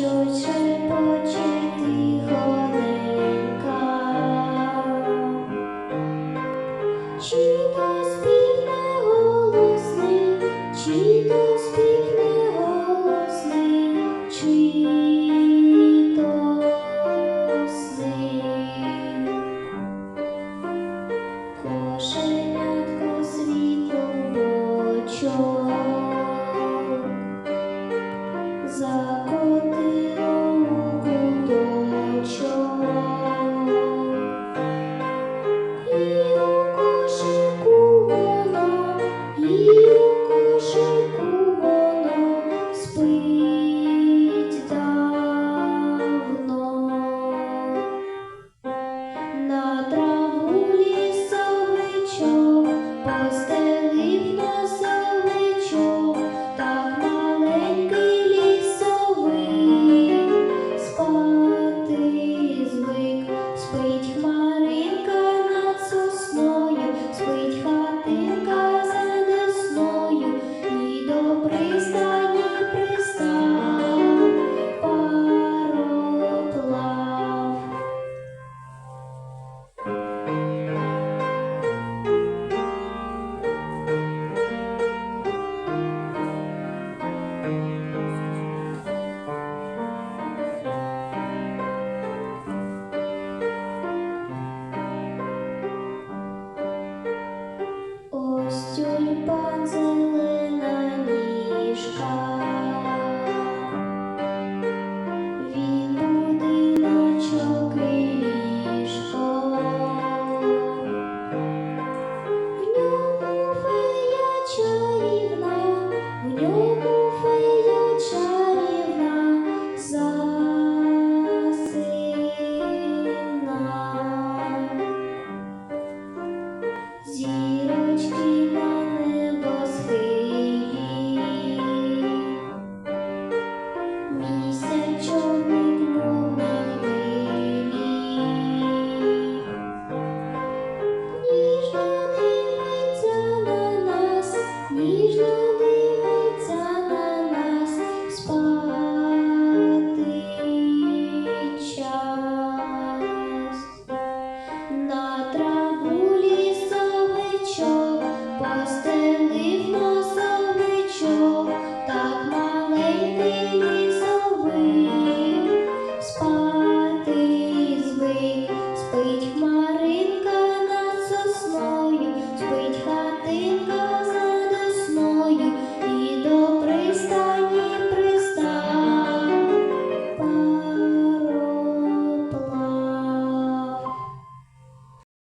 Щось шепоче тихоненько, чи то співає. bonds